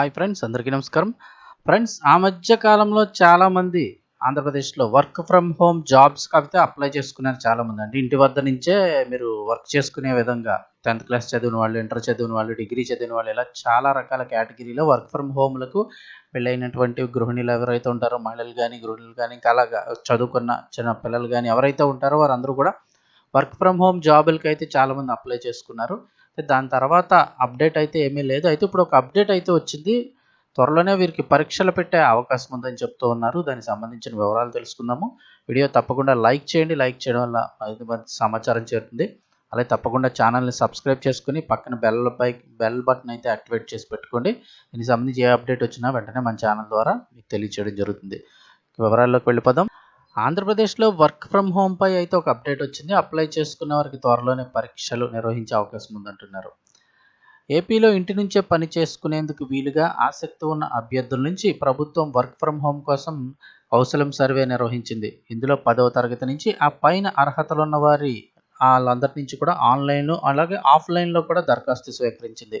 Hi friends అందరికీ నమస్కారం. Friends ఆ మధ్య కాలంలో చాలామంది ఆంధ్రప్రదేశ్లో వర్క్ ఫ్రమ్ హోమ్ జాబ్స్ కాకపోతే అప్లై చేసుకున్నారు చాలామంది. అంటే ఇంటి వద్ద నుంచే మీరు వర్క్ చేసుకునే విధంగా టెన్త్ క్లాస్ చదివిన వాళ్ళు ఇంటర్ చదివిన వాళ్ళు డిగ్రీ చదివిన వాళ్ళు ఇలా చాలా రకాల కేటగిరీలో వర్క్ ఫ్రమ్ హోమ్లకు పెళ్ళైనటువంటి గృహిణులు ఎవరైతే ఉంటారో మహిళలు కానీ గృహిణులు కానీ ఇంకా అలాగా చదువుకున్న చిన్న పిల్లలు కానీ ఎవరైతే ఉంటారో వారందరూ కూడా వర్క్ ఫ్రమ్ హోమ్ జాబులకి అయితే చాలామంది అప్లై చేసుకున్నారు. దాని తర్వాత అప్డేట్ అయితే ఏమీ లేదు. అయితే ఇప్పుడు ఒక అప్డేట్ అయితే వచ్చింది. త్వరలోనే వీరికి పరీక్షలు పెట్టే అవకాశం ఉందని చెప్తూ ఉన్నారు. దానికి సంబంధించిన వివరాలు తెలుసుకుందాము. వీడియో తప్పకుండా లైక్ చేయండి. లైక్ చేయడం వల్ల సమాచారం చేరుతుంది. అలాగే తప్పకుండా ఛానల్ని సబ్స్క్రైబ్ చేసుకుని పక్కన బెల్ బై బెల్ బటన్ అయితే యాక్టివేట్ చేసి పెట్టుకోండి. దీనికి సంబంధించి ఏ అప్డేట్ వచ్చినా వెంటనే మన ఛానల్ ద్వారా మీకు తెలియచేయడం జరుగుతుంది. వివరాల్లోకి వెళ్ళిపోదాం. ఆంధ్రప్రదేశ్లో వర్క్ ఫ్రమ్ హోమ్ పై అయితే ఒక అప్డేట్ వచ్చింది. అప్లై చేసుకున్న వారికి త్వరలోనే పరీక్షలు నిర్వహించే అవకాశం ఉందంటున్నారు. ఏపీలో ఇంటి నుంచే పని చేసుకునేందుకు వీలుగా ఆసక్తి ఉన్న అభ్యర్థుల నుంచి ప్రభుత్వం వర్క్ ఫ్రమ్ హోమ్ కోసం కౌశలం సర్వే నిర్వహించింది. ఇందులో పదవ తరగతి నుంచి ఆ పైన అర్హతలున్న వారి వాళ్ళందరి నుంచి కూడా ఆన్లైన్లో అలాగే ఆఫ్లైన్లో కూడా దరఖాస్తు స్వీకరించింది.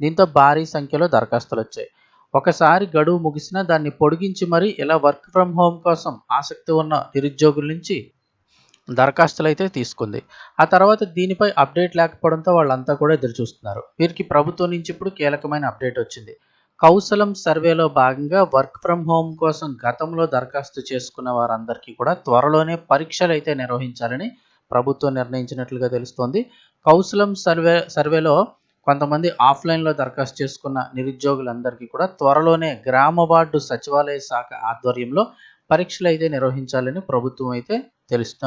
దీంతో భారీ సంఖ్యలో దరఖాస్తులు వచ్చాయి. ఒకసారి గడువు ముగిసినా దాన్ని పొడిగించి మరీ ఇలా వర్క్ ఫ్రమ్ హోమ్ కోసం ఆసక్తి ఉన్న నిరుద్యోగుల నుంచి దరఖాస్తులు అయితే తీసుకుంది. ఆ తర్వాత దీనిపై అప్డేట్ లేకపోవడంతో వాళ్ళంతా కూడా ఎదురు చూస్తున్నారు. వీరికి ప్రభుత్వం నుంచి ఇప్పుడు కీలకమైన అప్డేట్ వచ్చింది. కౌశలం సర్వేలో భాగంగా వర్క్ ఫ్రమ్ హోమ్ కోసం గతంలో దరఖాస్తు చేసుకున్న వారందరికీ కూడా త్వరలోనే పరీక్షలు అయితే నిర్వహించాలని ప్రభుత్వం నిర్ణయించినట్లుగా తెలుస్తోంది. కౌశలం సర్వే సర్వేలో కొంతమంది ఆఫ్లైన్లో దరఖాస్తు చేసుకున్న నిరుద్యోగులందరికీ కూడా త్వరలోనే గ్రామ వార్డు సచివాలయ శాఖ ఆధ్వర్యంలో పరీక్షలు అయితే నిర్వహించాలని ప్రభుత్వం అయితే తెలుస్తూ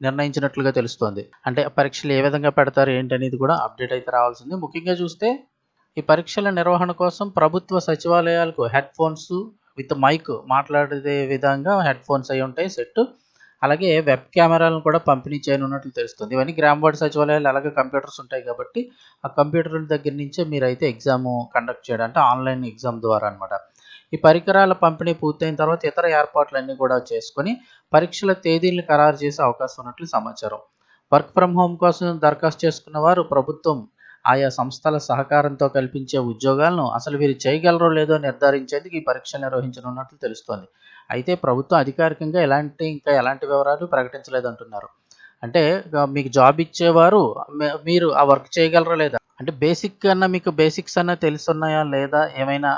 నిర్ణయించినట్లుగా తెలుస్తోంది. అంటే పరీక్షలు ఏ విధంగా పెడతారు ఏంటనేది కూడా అప్డేట్ అయితే రావాల్సింది. ముఖ్యంగా చూస్తే ఈ పరీక్షల నిర్వహణ కోసం ప్రభుత్వ సచివాలయాలకు హెడ్ ఫోన్స్ విత్ మైక్ మాట్లాడే విధంగా హెడ్ ఫోన్స్ అయి ఉంటాయి సెట్ అలాగే వెబ్ కెమెరాలను కూడా పంపిణీ చేయనున్నట్లు తెలుస్తుంది. ఇవన్నీ గ్రామవాడి సచివాలయాలు అలాగే కంప్యూటర్స్ ఉంటాయి కాబట్టి ఆ కంప్యూటర్ దగ్గర నుంచే మీరైతే ఎగ్జామ్ కండక్ట్ చేయడం అంటే ఆన్లైన్ ఎగ్జామ్ ద్వారా అనమాట ఈ పరికరాల పంపిణీ పూర్తయిన తర్వాత ఇతర ఏర్పాట్లన్నీ కూడా చేసుకొని పరీక్షల తేదీలను ఖరారు చేసే అవకాశం ఉన్నట్లు సమాచారం. వర్క్ ఫ్రమ్ హోమ్ కోసం దరఖాస్తు చేసుకున్న వారు ప్రభుత్వం ఆయా సంస్థల సహకారంతో కల్పించే ఉద్యోగాలను అసలు వీరు చేయగలరో లేదో నిర్ధారించేందుకు ఈ పరీక్షలు నిర్వహించనున్నట్లు తెలుస్తోంది. అయితే ప్రభుత్వం అధికారికంగా ఎలాంటి ఇంకా ఎలాంటి వివరాలు ప్రకటించలేదంటున్నారు. అంటే మీకు జాబ్ ఇచ్చేవారు మీరు ఆ వర్క్ చేయగలరా లేదా? అంటే బేసిక్ అన్న మీకు బేసిక్స్ అన్న తెలుసున్నాయా లేదా? ఏమైనా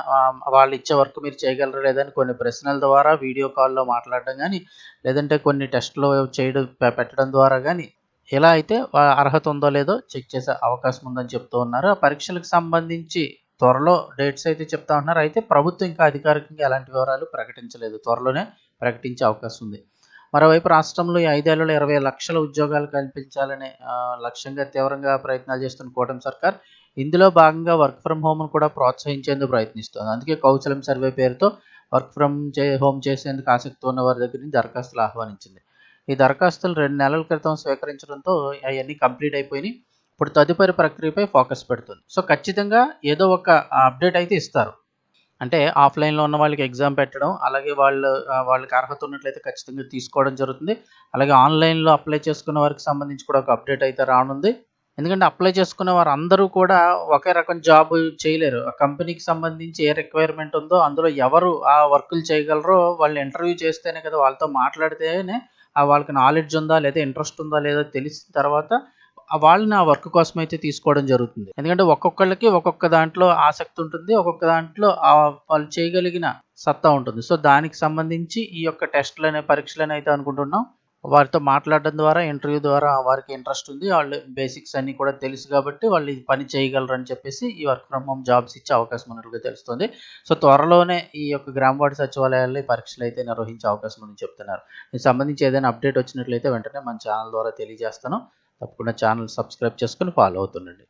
వాళ్ళు ఇచ్చే వర్క్ మీరు చేయగలరా లేదని కొన్ని ప్రశ్నల ద్వారా వీడియో కాల్లో మాట్లాడడం కానీ లేదంటే కొన్ని టెస్ట్లో చేయడం పెట్టడం ద్వారా కానీ ఎలా అయితే అర్హత ఉందో లేదో చెక్ చేసే అవకాశం ఉందని చెప్తూ ఉన్నారు. ఆ పరీక్షలకు సంబంధించి త్వరలో డేట్స్ అయితే చెప్తా ఉన్నారు. అయితే ప్రభుత్వం ఇంకా అధికారికంగా ఎలాంటి వివరాలు ప్రకటించలేదు. త్వరలోనే ప్రకటించే అవకాశం ఉంది. మరోవైపు రాష్ట్రంలో ఈ ఐదేళ్ళలో ఇరవై లక్షల ఉద్యోగాలు కల్పించాలనే లక్ష్యంగా తీవ్రంగా ప్రయత్నాలు చేస్తున్న కూటమి సర్కార్ ఇందులో భాగంగా వర్క్ ఫ్రమ్ హోమ్ను కూడా ప్రోత్సహించేందుకు ప్రయత్నిస్తుంది. అందుకే కౌశలం సర్వే పేరుతో వర్క్ ఫ్రమ్ చే హోమ్ చేసేందుకు ఆసక్తి ఉన్న వారి దగ్గర నుంచి దరఖాస్తులు ఆహ్వానించింది. ఈ దరఖాస్తులు రెండు నెలల క్రితం స్వీకరించడంతో అవన్నీ కంప్లీట్ అయిపోయినాయి. ఇప్పుడు తదుపరి ప్రక్రియపై ఫోకస్ పెడుతుంది. సో ఖచ్చితంగా ఏదో ఒక అప్డేట్ అయితే ఇస్తారు. అంటే ఆఫ్లైన్లో ఉన్న వాళ్ళకి ఎగ్జామ్ పెట్టడం అలాగే వాళ్ళు వాళ్ళకి అర్హత ఉన్నట్లయితే ఖచ్చితంగా తీసుకోవడం జరుగుతుంది. అలాగే ఆన్లైన్లో అప్లై చేసుకున్న వారికి సంబంధించి కూడా ఒక అప్డేట్ అయితే రానుంది. ఎందుకంటే అప్లై చేసుకున్న వారు అందరూ కూడా ఒకే రకం జాబ్ చేయలేరు. ఆ కంపెనీకి సంబంధించి ఏ రిక్వైర్మెంట్ ఉందో అందులో ఎవరు ఆ వర్కులు చేయగలరో వాళ్ళు ఇంటర్వ్యూ చేస్తేనే కదా వాళ్ళతో మాట్లాడితేనే వాళ్ళకి నాలెడ్జ్ ఉందా లేదా ఇంట్రెస్ట్ ఉందా లేదా తెలిసిన తర్వాత వాళ్ళని ఆ వర్క్ కోసం అయితే తీసుకోవడం జరుగుతుంది. ఎందుకంటే ఒక్కొక్కళ్ళకి ఒక్కొక్క దాంట్లో ఆసక్తి ఉంటుంది ఒక్కొక్క దాంట్లో వాళ్ళు చేయగలిగిన సత్తా ఉంటుంది. సో దానికి సంబంధించి ఈ యొక్క టెస్ట్లనే పరీక్షలు అయితే అనుకుంటున్నాం. వారితో మాట్లాడడం ద్వారా ఇంటర్వ్యూ ద్వారా వారికి ఇంట్రెస్ట్ ఉంది. వాళ్ళు బేసిక్స్ అన్ని కూడా తెలుసు కాబట్టి వాళ్ళు ఇది పని చేయగలరు అని చెప్పేసి ఈ వర్క్ ఫ్రమ్ హోమ్ జాబ్స్ ఇచ్చే అవకాశం ఉన్నట్లుగా తెలుస్తుంది. సో త్వరలోనే ఈ యొక్క గ్రామ వార్డు సచివాలయాల్లో ఈ పరీక్షలు అయితే నిర్వహించే అవకాశం ఉందని చెప్తున్నారు. దీనికి సంబంధించి ఏదైనా అప్డేట్ వచ్చినట్లయితే వెంటనే మన ఛానల్ ద్వారా తెలియజేస్తాను. తప్పకుండా ఛానల్ సబ్స్క్రైబ్ చేసుకుని ఫాలో అవుతుండండి.